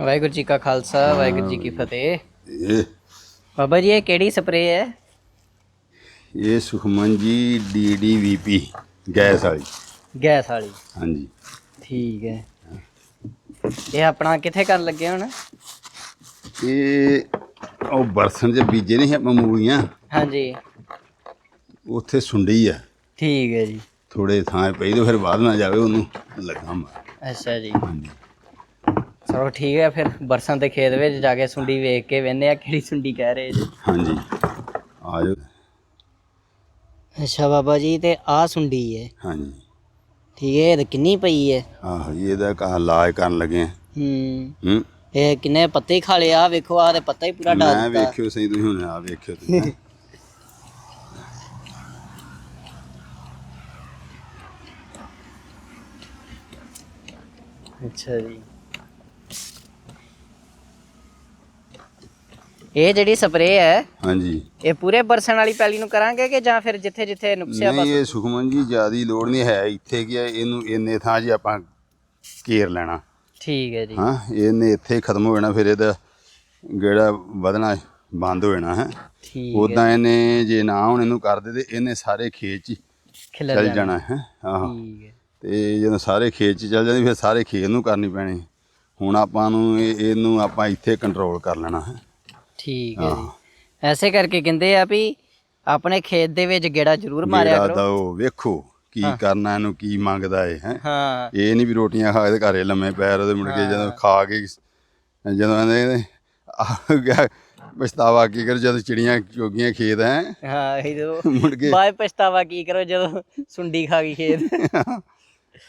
ਵਾਹਿਗੁਰੂ ਜੀ ਕਾ ਖਾਲਸਾ ਵਾਹਿਗੁਰੂ ਜੀ ਕੀ ਫਤਿਹ। ਇਹ ਬਾਬਾ ਜੀ ਇਹ ਕਿਹੜੀ ਸਪਰੇਅ ਹੈ? ਇਹ ਸੁਖਮਨ ਜੀ ਡੀਡੀਵੀਪੀ ਗੈਸ ਵਾਲੀ। ਗੈਸ ਵਾਲੀ। ਹਾਂਜੀ। ਠੀਕ ਹੈ। ਇਹ ਆਪਣਾ ਕਿੱਥੇ ਕਰਨ ਲੱਗੇ ਹੁਣ? ਇਹ ਉਹ ਬਰਸਨ ਦੇ ਬੀਜੇ ਨਹੀਂ ਆਪਾਂ ਮੂਲੀਆਂ। ਹਾਂਜੀ। ਉੱਥੇ ਸੁੰਡੀ ਆ। ਠੀਕ ਹੈ ਜੀ। ਥੋੜੇ ਥਾਂ ਪਈ ਤੇ ਫਿਰ ਬਾਅਦ ਨਾ ਜਾਵੇ ਉਹਨੂੰ ਲੱਗਾ ਮਾਰ। ਅੱਛਾ ਜੀ। ਹਾਂਜੀ। ਚਲੋ ਠੀਕ ਹੈ ਫਿਰ ਬਰਸਾਂ ਦੇ ਖੇਤ ਵਿੱਚ ਜਾ ਕੇ ਸੁੰਡੀ ਵੇਖ ਕੇ ਵੇਨੇ ਆ ਕਿਹੜੀ ਸੁੰਡੀ ਕਹਿ ਰਹੇ ਜੀ। ਹਾਂਜੀ। ਆ ਜਾਓ ਅੱਛਾ ਬਾਬਾ ਜੀ ਤੇ ਆ ਸੁੰਡੀ ਹੈ ਹਾਂਜੀ। ਠੀਕ ਹੈ ਇਹ ਤਾਂ ਕਿੰਨੀ ਪਈ ਹੈ ਆਹੋ ਇਹਦਾ ਕਾ ਇਲਾਜ ਕਰਨ ਲੱਗੇ ਆ। ਹੂੰ। ਹੂੰ। ਇਹ ਕਿੰਨੇ ਪੱਤੇ ਖਾ ਲਏ ਆ ਵੇਖੋ ਆ ਤੇ ਪੱਤਾ ਹੀ ਪੂਰਾ ਡਾਲ ਮੈਂ ਵੇਖਿਓ ਸਹੀ ਤੁਸੀਂ ਹੁਣ ਆ ਵੇਖਿਓ ਤੁਸੀਂ। ਅੱਛਾ ਜੀ। ਇਹ ਜਿਹੜੀ ਸਪਰੇਅ ਹੈ ਹਾਂਜੀ। ਇਹ ਪੂਰੇ ਬਰਸਨ ਵਾਲੀ ਪੈਲੀ ਨੂੰ ਕਰਾਂਗੇ ਕਿ ਜਾਂ ਫਿਰ ਜਿੱਥੇ ਜਿੱਥੇ ਨੁਕਸਿਆ ਨਹੀਂ ਇਹ ਸੁਖਮਨ ਜੀ ਜਿਆਦੀ ਲੋੜ ਨਹੀਂ ਹੈ ਇੱਥੇ ਕੀ ਹੈ ਇਹਨੂੰ ਇੰਨੇ ਥਾਂ 'ਚ ਆਪਾਂ ਕੇਰ ਲੈਣਾ। ਠੀਕ ਹੈ ਜੀ। ਹਾਂ ਇਹਨੇ ਇੱਥੇ ਖਤਮ ਹੋ ਜਾਣਾ ਫਿਰ ਇਹਦਾ ਗੇੜਾ ਵਧਣਾ ਬੰਦ ਹੋ ਜਾਣਾ ਹੈ। ਠੀਕ ਉਦਾਂ ਇਹਨੇ ਜੇ ਨਾ ਹੁਣ ਇਹਨੂੰ ਕਰਦੇ ਤੇ ਇਹਨੇ ਸਾਰੇ ਖੇਤ 'ਚ ਖਿਲਰ ਚੱਲ ਜਾਣਾ। ਹੈ। ਆਹੋ। ਠੀਕ ਹੈ। ਤੇ ਜਦੋਂ ਸਾਰੇ ਖੇਤ 'ਚ ਚੱਲ ਜਾਂਦੀ ਫਿਰ ਸਾਰੇ ਖੇਤ ਨੂੰ ਕਰਨੀ ਪੈਣੀ। ਹੁਣ ਆਪਾਂ ਨੂੰ ਇਹ- ਇਹਨੂੰ ਆਪਾਂ ਇੱਥੇ ਕੰਟਰੋਲ ਕਰ ਲੈਣਾ ਹੈ। ਠੀਕ ਹੈ ਜੀ। ਐਸੇ ਕਰਕੇ ਕਹਿੰਦੇ ਆ ਵੀ ਆਪਣੇ ਖੇਤ ਦੇ ਵਿੱਚ ਗੇੜਾ ਜ਼ਰੂਰ ਮਾਰਿਆ ਗੇੜਾ ਕਰੋ। ਦਓ ਵੇਖੋ ਕੀ ਕਰਨਾ ਇਹਨੂੰ ਕੀ ਮੰਗਦਾ ਏ ਹੈ। ਹਾਂ। ਇਹ ਨਹੀਂ ਵੀ ਰੋਟੀਆਂ ਖਾ ਕੇ ਤੇ ਘਰੇ ਲੰਮੇ ਪੈਰ ਉਹਦੇ ਮੁੜ ਕੇ ਜਦੋਂ ਖਾ ਕੇ ਜਦੋਂ ਆਂਦੇ ਆ ਪਛਤਾਵਾ ਕੀ ਕਰ ਜਦੋਂ ਚਿੜੀਆਂ ਚੋਗੀਆਂ ਖੇਤ ਹੈ। ਹਾਂ ਇਹ ਮੁੜ ਕੇ ਪਛਤਾਵਾ ਕੀ ਕਰੋ ਜਦੋਂ ਸੁੰਡੀ ਖਾ ਗਈ ਖੇਤ।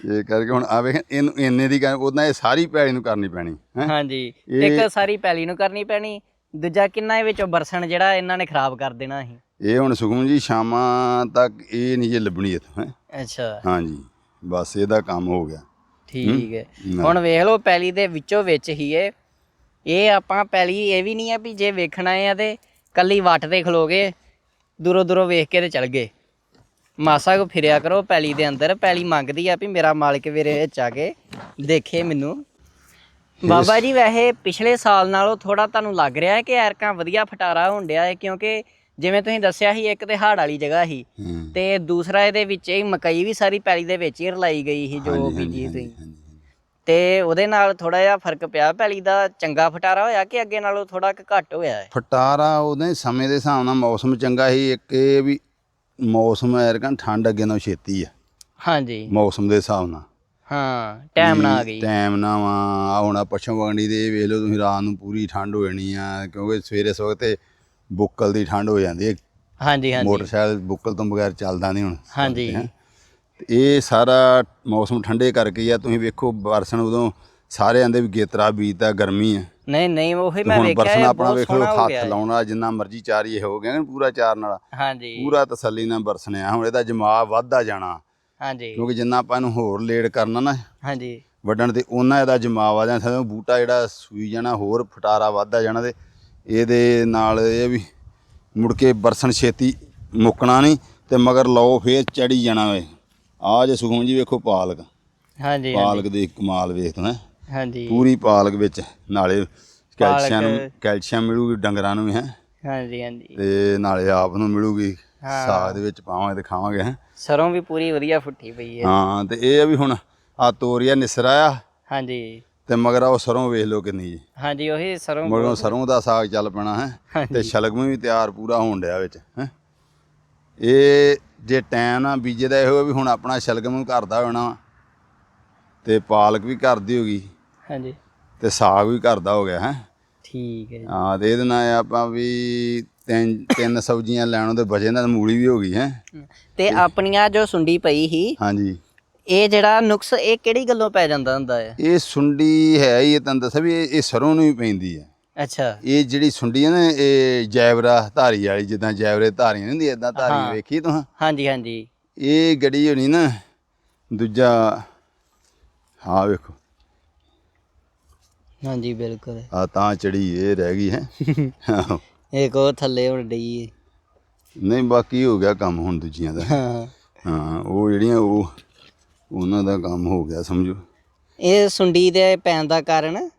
ਇਹ ਕਰਕੇ ਹੁਣ ਆ ਵੇਖ ਇਹਨੂੰ ਇੰਨੇ ਦੀ ਉਹਦਾ ਇਹ ਸਾਰੀ ਪੈੜੀ ਨੂੰ ਕਰਨੀ ਪੈਣੀ ਹੈ। ਹਾਂਜੀ। ਇੱਕ ਸਾਰੀ ਪੈਲੀ ਨੂੰ ਕਰਨੀ ਪੈਣੀ ਦੂਜਾ ਕਿੰਨਾ ਇਹ ਵਿੱਚੋਂ ਬਰਸਣ ਜਿਹੜਾ ਇਹਨਾਂ ਨੇ ਖਰਾਬ ਕਰ ਦੇਣਾ ਸੀ? ਇਹ ਹੁਣ ਸੁਖਮ ਜੀ ਸ਼ਾਮਾਂ ਤੱਕ ਇਹ ਨਹੀਂ ਜੇ ਲੱਭਣੀ ਇੱਥੋਂ ਹੈ। ਅੱਛਾ। ਹਾਂਜੀ ਬਸ ਇਹਦਾ ਕੰਮ ਹੋ ਗਿਆ। ਠੀਕ ਹੈ। ਹੁਣ ਵੇਖ ਲਓ ਪੈਲੀ ਦੇ ਵਿੱਚੋਂ ਵਿੱਚ ਹੀ ਇਹ ਇਹ ਆਪਾਂ ਪੈਲੀ ਇਹ ਵੀ ਨਹੀਂ ਆ ਵੀ ਜੇ ਵੇਖਣਾ ਆ ਤੇ ਕੱਲੀ ਵੱਟ ਤੇ ਖਲੋਗੇ ਦੂਰੋਂ ਦੂਰੋਂ ਵੇਖ ਕੇ ਤੇ ਚਲ ਗਏ। ਮਾਸਾ ਕੋ ਫਿਰਿਆ ਕਰੋ ਪੈਲੀ ਦੇ ਅੰਦਰ ਪੈਲੀ ਮੰਗਦੀ ਆ ਵੀ ਮੇਰਾ ਮਾਲਕ ਮੇਰੇ ਵਿੱਚ ਆ ਕੇ ਦੇਖੇ ਮੈਨੂੰ। ਬਾਬਾ ਜੀ ਵੈਸੇ ਪਿਛਲੇ ਸਾਲ ਨਾਲੋਂ ਥੋੜਾ ਤੁਹਾਨੂੰ ਲੱਗ ਰਿਹਾ ਹੈ ਕਿ ਐਰਕਾਂ ਵਧੀਆ ਫਟਾਰਾ ਹੋਣ ਡਿਆ ਹੈ? ਕਿਉਂਕਿ ਜਿਵੇਂ ਤੁਸੀਂ ਦੱਸਿਆ ਸੀ ਇੱਕ ਤੇ ਹਾੜ ਵਾਲੀ ਜਗ੍ਹਾ ਸੀ। ਤੇ ਦੂਸਰਾ ਇਹਦੇ ਵਿੱਚ ਹੀ ਮਕਈ ਵੀ ਸਾਰੀ ਪੈਲੀ ਦੇ ਵਿੱਚ ਹੀ ਰਲਾਈ ਗਈ ਸੀ ਜੋ ਬੀਜੀ ਤੁਸੀਂ। ਤੇ ਉਹਦੇ ਨਾਲ ਥੋੜਾ ਜਿਹਾ ਫ਼ਰਕ ਪਿਆ ਪੈਲੀ ਦਾ। ਚੰਗਾ ਫਟਾਰਾ ਹੋਇਆ ਕਿ ਅੱਗੇ ਨਾਲੋਂ ਥੋੜਾ ਘੱਟ ਹੋਇਆ ਹੈ? ਫਟਾਰਾ ਉਹਦੇ ਸਮੇਂ ਦੇ ਹਿਸਾਬ ਨਾਲ ਮੌਸਮ ਚੰਗਾ ਸੀ। ਇੱਕ ਇਹ ਵੀ ਮੌਸਮ ਐਰਕਾਂ ਠੰਡ ਅੱਗੇ ਨਾਲੋਂ ਛੇਤੀ ਆ। ਹਾਂਜੀ। ਮੌਸਮ ਦੇ ਹਿਸਾਬ ਨਾਲ। ਹਾਂ ਟਾਈਮ ਨਾ ਆ ਗਈ। ਟਾਈਮ ਨਾ ਵਾ ਹੁਣ ਪੱਛਮ ਬੰਗੜੀ ਦੇ ਵੇਖ ਲਓ ਤੁਸੀਂ ਰਾਤ ਨੂੰ ਪੂਰੀ ਠੰਡ ਹੋ ਜਾਣੀ ਆ ਕਿਉਂਕਿ ਸਵੇਰੇ ਸਵੇਰ ਤੇ ਬੁੱਕਲ ਦੀ ਠੰਡ ਹੋ ਜਾਂਦੀ ਹੈ। ਹਾਂਜੀ ਹਾਂਜੀ। ਮੋਟਰਸਾਈਕਲ ਬੁੱਕਲ ਤੋਂ ਬਗੈਰ ਚੱਲਦਾ ਨਹੀਂ ਹੁਣ। ਹਾਂਜੀ। ਹੈਂ। ਇਹ ਸਾਰਾ ਮੌਸਮ ਠੰਡੇ ਕਰਕੇ ਹੀ ਆ ਤੁਸੀਂ ਵੇਖੋ ਬਰਸਨ ਉਦੋਂ ਸਾਰੇ ਆਂਦੇ ਵੀ ਗੇਤਰਾ ਬੀਜਦਾ ਗਰਮੀ ਆ। ਨਹੀਂ ਨਹੀਂ ਉਹੀ ਤੇ ਮੈਂ ਵੇਖਿਆ ਬਰਸਨ ਆਪਣਾ ਵੇਖ ਲਓ ਹੋ ਹੱਥ ਹੈ। ਲਾਉਣ ਵਾਲਾ ਜਿੰਨਾ ਮਰਜ਼ੀ ਚਾਰੀਏ ਹੋ ਗਿਆ ਪੂਰਾ ਚਾਰਨ ਵਾਲਾ ਹਾਂਜੀ। ਪੂਰਾ ਤਸੱਲੀ ਨਾਲ ਬਰਸਨਿਆ ਹੁਣ ਇਹਦਾ ਜਮਾ ਵੱਧਦਾ ਜਾਣਾ। ਹਾਂਜੀ। ਕਿਉਂਕਿ ਜਿੰਨਾ ਆਪਾਂ ਇਹਨੂੰ ਹੋਰ ਲੇਟ ਕਰਨਾ ਨਾ ਹਾਂਜੀ। ਵੱਢਣ ਤੇ ਉਹਨਾਂ ਇਹਦਾ ਜਮਾਵ ਆ ਸਗੋਂ ਬੂਟਾ ਜਿਹੜਾ ਸੂਈ ਜਾਣਾ ਹੋਰ ਫਟਾਰਾ ਵੱਧਦਾ ਜਾਣਾ ਤੇ ਇਹਦੇ ਨਾਲ ਇਹ ਵੀ ਮੁੜ ਕੇ ਬਰਸਨ ਛੇਤੀ ਮੁੱਕਣਾ ਨਹੀਂ ਤੇ ਮਗਰ ਲਓ ਫੇਰ ਚੜੀ ਜਾਣਾ ਵੇ। ਆ ਜੇ ਸੁਖਮ ਜੀ ਵੇਖੋ ਪਾਲਕ। ਹਾਂਜੀ ਪਾਲਕ ਦੇ ਕਮਾਲ ਵੇਖਣਾ ਹਾਂਜੀ। ਪੂਰੀ ਪਾਲਕ ਵਿੱਚ ਨਾਲੇ ਕੈਲਸ਼ੀਅਮ ਕੈਲਸ਼ੀਅਮ ਮਿਲੂਗੀ ਡੰਗਰਾਂ ਨੂੰ ਵੀ ਹੈ। ਹਾਂਜੀ ਹਾਂਜੀ। ਤੇ ਨਾਲੇ ਆਪ ਨੂੰ ਮਿਲੂਗੀ। ਸਾਗ ਦੇ ਵਿੱਚ ਪਾਵਾਂਗੇ ਤੇ ਖਾਵਾਂਗੇ ਹੈਂ। ਸਰੋਂ ਵੀ ਪੂਰੀ ਵਧੀਆ ਫੁੱਟੀ ਪਈ ਹੈ। ਹਾਂ ਤੇ ਇਹ ਆ ਵੀ ਹੁਣ ਆ ਤੋਰੀਆ ਨਿਸਰਾ ਆ ਹਾਂਜੀ। ਤੇ ਮਗਰ ਉਹ ਸਰੋਂ ਵੇਖ ਲਓ ਕਿੰਨੀ ਜੀ। ਹਾਂਜੀ ਉਹੀ ਸਰੋਂ ਮਗਰੋਂ ਸਰੋਂ ਦਾ ਸਾਗ ਚੱਲ ਪੈਣਾ ਹੈ। ਤੇ ਸ਼ਲਗਮ ਵੀ ਤਿਆਰ ਪੂਰਾ ਹੋਣ ਡਿਆ ਵਿੱਚ ਹੈ। ਇਹ ਜੇ ਟਾਈਮ ਨਾਲ ਬੀਜੇ ਦਾ ਇਹੋ ਵੀ ਹੁਣ ਆਪਣਾ ਸ਼ਲਗਮ ਘਰ ਦਾ ਹੋਣਾ ਤੇ ਪਾਲਕ ਵੀ ਘਰ ਦੀ ਹੋ ਗਈ। ਹਾਂਜੀ। ਤੇ ਸਾਗ ਵੀ ਘਰ ਦਾ ਹੋ ਗਿਆ ਹੈ। ਠੀਕ ਹੈ ਜੀ। ਹਾਂ ਤੇ ਇਹਦੇ ਨਾਲ ਆਪਾਂ ਵੀ ਤਿੰਨ ਤਿੰਨ ਸਬਜ਼ੀਆਂ ਲੈਣੋਂ ਤੇ ਬਜੇ ਨਾਲ ਮੂਲੀ ਵੀ ਹੋ ਗਈ ਹੈ। ਤੇ ਆਪਣੀਆਂ ਜੋ ਸੁੰਡੀ ਪਈ ਸੀ ਹਾਂਜੀ। ਇਹ ਜਿਹੜਾ ਨੁਕਸ ਇਹ ਕਿਹੜੀ ਗੱਲੋਂ ਪੈ ਜਾਂਦਾ ਹੁੰਦਾ ਹੈ? ਇਹ ਸੁੰਡੀ ਹੈ ਹੀ ਇਹ ਤੁਹਾਨੂੰ ਦੱਸਿਆ ਵੀ ਇਹ ਸਰੋਂ ਨੂੰ ਵੀ ਪੈਂਦੀ ਹੈ। ਅੱਛਾ। ਇਹ ਜਿਹੜੀ ਸੁੰਡੀ ਹੈ ਨਾ ਇਹ ਜੈਵਰਾ ਧਾਰੀ ਵਾਲੀ ਜਿੱਦਾਂ ਜੈਵਰੇ ਧਾਰੀਆਂ ਨੀ ਹੁੰਦੀਆਂ ਇਦਾਂ ਧਾਰੀਆਂ ਹਾਂ। ਵੇਖੀ ਤੂੰ ਹਾਂਜੀ ਹਾਂਜੀ। ਇਹ ਗੜੀ ਹੋਣੀ ਨਾ ਦੂਜਾ ਹਾਂ ਵੇਖੋ। ਹਾਂਜੀ ਬਿਲਕੁਲ। ਆ ਤਾਂ ਚੜੀ ਇਹ ਰਹਿ ਗਈ ਹੈ। ਇੱਕ ਉਹ ਥੱਲੇ ਹੁਣ ਡਈ ਹੈ ਨਹੀਂ ਬਾਕੀ ਹੋ ਗਿਆ ਕੰਮ ਹੁਣ ਦੂਜੀਆਂ ਦਾ। ਹਾਂ। ਹਾਂ ਉਹ ਜਿਹੜੀਆਂ ਉਹ ਉਹਨਾਂ ਦਾ ਕੰਮ ਹੋ ਗਿਆ ਸਮਝੋ। ਇਹ ਸੁੰਡੀ ਦੇ ਪੈਣ ਦਾ ਕਾਰਨ?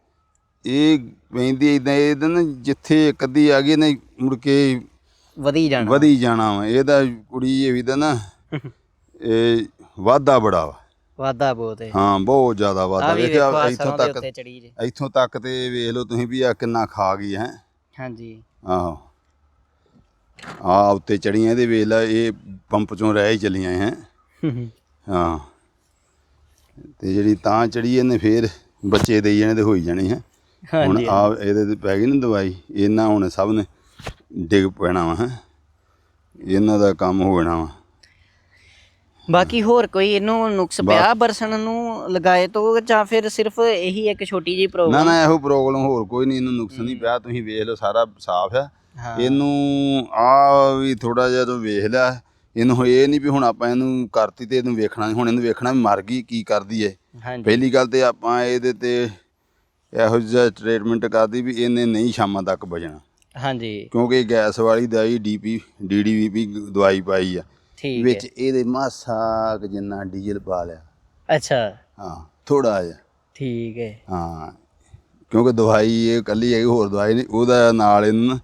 ਇਹ ਪੈਂਦੀ ਇਦਾਂ ਇਹਦਾ ਨਾ ਜਿੱਥੇ ਇੱਕ ਅੱਧੀ ਆ ਗਈ ਨੇ ਮੁੜ ਕੇ ਵਧੀ ਜਾਣਾ। ਵਧੀ ਜਾਣਾ ਵਾ। ਇਹਦਾ ਕੁੜੀ ਇਹ ਵੀ ਦਾ ਨਾ ਇਹ ਵਾਧਾ ਬੜਾ ਵਾ। ਵਾਦਾ ਬਹੁਤ ਹੈ। ਹਾਂ ਬਹੁਤ ਜ਼ਿਆਦਾ ਆ ਵਾਧਾ। ਵੀ ਵੇਖਿਆ ਇੱਥੋਂ ਦੇ ਤੱਕ ਉੱਤੇ ਚੜੀ ਜੇ। ਇੱਥੋਂ ਤੱਕ ਤੇ ਵੇਖ ਲਓ ਤੁਸੀਂ ਵੀ ਆ ਕਿੰਨਾ ਖਾ ਗਈ ਹੈ। ਹਾਂਜੀ। ਆਹੋ। ਆ ਉੱਤੇ ਚੜੀਆਂ ਇਹਦੇ ਵੇਖ ਲੈ ਇਹ ਪੰਪ ਚੋਂ ਰਹਿ ਹੀ ਚਲੀਆਂ ਹੈ ਹਾਂ। ਤੇ ਜਿਹੜੀ ਤਾਂ ਚੜੀ ਇਹਨੇ ਫੇਰ ਬੱਚੇ ਦੇਈ ਜਾਣੇ ਤੇ ਹੋਈ ਜਾਣੀ ਹੈ। ਹੁਣ ਆ ਇਹਦੇ ਤੇ ਪੈ ਗਈ ਨਾ ਦਵਾਈ ਇਹਨਾਂ ਹੁਣ ਸਭ ਨੇ ਡਿੱਗ ਪੈਣਾ ਵਾ ਹੈ। ਇਹਨਾਂ ਦਾ ਕੰਮ ਹੋ ਜਾਣਾ ਵਾ। ਬਾਕੀ ਹੋਰ ਕੋਈ ਇਹਨੂੰ ਨੁਕਸ ਪਿਆ ਬਰਸਨ ਨੂੰ ਲਗਾਏ ਤੋਂ ਜਾਂ ਫਿਰ ਸਿਰਫ ਇਹੀ ਇੱਕ ਛੋਟੀ ਜੀ ਨਾ ਪ੍ਰੋਬਲਮ ਨਾ ਇਹੋ ਪ੍ਰੋਬਲਮ ਹੋਰ ਕੋਈ ਨਹੀਂ ਇਹਨੂੰ ਨੁਕਸ ਨਹੀਂ ਪਿਆ ਤੁਸੀਂ ਵੇਖ ਲਓ ਸਾਰਾ ਸਾਫ਼ ਆ ਇਹਨੂੰ ਆ ਵੀ ਥੋੜਾ ਜਿਹਾ ਤੂੰ ਵੇਖ ਲਿਆ ਇਹਨੂੰ ਇਹ ਨਹੀਂ ਵੀ ਹੁਣ ਆਪਾਂ ਇਹਨੂੰ ਕਰਤੀ ਤੇ ਇਹਨੂੰ ਵੇਖਣਾ ਨੀ। ਹੁਣ ਇਹਨੂੰ ਵੇਖਣਾ ਵੀ ਮਰ ਗਈ ਕੀ ਕਰਦੀ ਏ। ਪਹਿਲੀ ਗੱਲ ਤੇ ਆਪਾਂ ਇਹਦੇ ਤੇ ਇਹੋ ਜਿਹਾ ਟ੍ਰੀਟਮੈਂਟ ਕਰਦੀ ਵੀ ਇਹਨੇ ਨਹੀਂ ਸ਼ਾਮਾਂ ਤੱਕ ਬਚਣਾ। ਹਾਂਜੀ। ਕਿਉਂਕਿ ਗੈਸ ਵਾਲੀ ਦਵਾਈ ਡੀਪੀ ਡੀਡੀਵੀਪੀ ਦਵਾਈ ਪਾਈ ਆ। ਠੀਕ ਹੈ। ਵਿੱਚ ਇਹਦੇ ਮਾਸਾ ਕੁ ਜਿੰਨਾ ਡੀਜ਼ਲ ਪਾ ਲਿਆ। ਅੱਛਾ। ਹਾਂ ਥੋੜਾ ਜਿਹਾ। ਠੀਕ ਹੈ। ਹਾਂ ਕਿਉਂਕਿ ਦਵਾਈ ਇਹ ਕੱਲੀ ਹੈਗੀ ਹੋਰ ਦਵਾਈ ਨਹੀਂ ਉਹਦਾ ਨਾਲ ਇਹਨੂੰ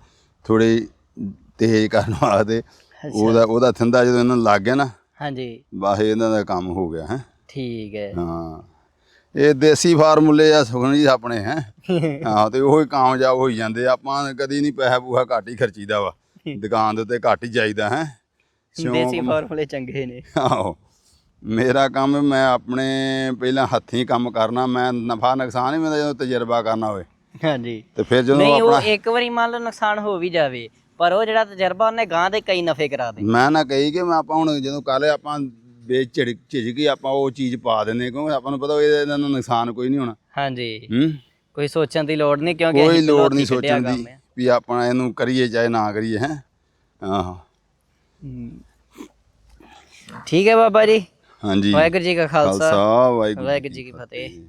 ਥੋੜੀ ਤੇਜ਼ ਕਰਨ ਵਾਸਤੇ ਉਹਦਾ ਉਹਦਾ ਥੰਦਾ ਜਦੋਂ ਇਹਨਾਂ ਨੂੰ ਲੱਗ ਗਿਆ ਨਾ ਹਾਂਜੀ। ਬਸ ਇਹਨਾਂ ਦਾ ਕੰਮ ਹੋ ਗਿਆ ਹੈ। ਠੀਕ ਹੈ। ਹਾਂ। ਇਹ ਦੇਸੀ ਫਾਰਮੂਲੇ ਆ ਸੁਖਨ ਜੀ ਆਪਣੇ ਹੈ। ਹਾਂ ਤੇ ਉਹ ਹੀ ਕਾਮਯਾਬ ਹੋਈ ਜਾਂਦੇ ਆ। ਆਪਾਂ ਕਦੀ ਨਹੀਂ ਪੈਸਾ ਪੂਹਾ ਘੱਟ ਹੀ ਖਰਚੀਦਾ ਵਾ। ਦੁਕਾਨ ਦੇ ਉੱਤੇ ਘੱਟ ਹੀ ਜਾਈਦਾ ਹੈ। ਦੇਸੀ ਫਾਰਮੂਲੇ ਚੰਗੇ ਨੇ। ਆਹੋ। ਮੇਰਾ ਕੰਮ ਮੈਂ ਆਪਣੇ ਪਹਿਲਾਂ ਹੱਥੀਂ ਕੰਮ ਕਰਨਾ ਮੈਂ ਨਫਾ ਨੁਕਸਾਨ ਹੀ ਜਦੋਂ ਤਜਰਬਾ ਕਰਨਾ ਹੋਵੇ। ਹਾਂਜੀ। ਤੇ ਫਿਰ ਜਦੋਂ ਨਹੀਂ ਉਹ ਆਪਣਾ ਇੱਕ ਵਾਰੀ ਮੰਨ ਲਓ ਨੁਕਸਾਨ ਹੋ ਵੀ ਜਾਵੇ ਪਰ ਉਹ ਜਿਹੜਾ ਤਜਰਬਾ ਉਹਨੇ ਗਾਂ ਦੇ ਕਈ ਨਫੇ ਕਰਾ ਦੇ। ਮੈਂ ਨਾ ਕਹੀ ਕਿ ਮੈਂ ਆਪਾਂ ਹੁਣ ਜਦੋਂ ਕੱਲ ਆਪਾਂ ਵੇਚ ਝਿੜਕ ਝਿਜਕੀ ਆਪਾਂ ਉਹ ਚੀਜ਼ ਪਾ ਦਿੰਦੇ ਕਿਉਂਕਿ ਆਪਾਂ ਨੂੰ ਪਤਾ ਇਹਦੇ ਨਾਲ ਨੁਕਸਾਨ ਕੋਈ ਨਹੀਂ ਹੋਣਾ। ਹਾਂਜੀ। ਹੂੰ? ਕੋਈ ਸੋਚਣ ਦੀ ਲੋੜ ਨਹੀਂ ਕਿਉਂਕਿ ਕੋਈ ਅਸੀਂ ਲੋੜ ਨਹੀਂ ਸੋਚਣ ਦੀ ਹੈ। ਵੀ ਆਪਾਂ ਇਹਨੂੰ ਕਰੀਏ ਚਾਹੇ ਨਾ ਕਰੀਏ ਹੈ? ਆਹੋ। ਠੀਕ ਹੈ ਬਾਬਾ ਜੀ। ਹਾਂਜੀ। ਵਾਹਿਗੁਰੂ ਜੀ ਕਾ ਖਾਲਸਾ। ਵਾਹਿਗੁਰੂ ਜੀ ਕੀ ਫਤਿਹ।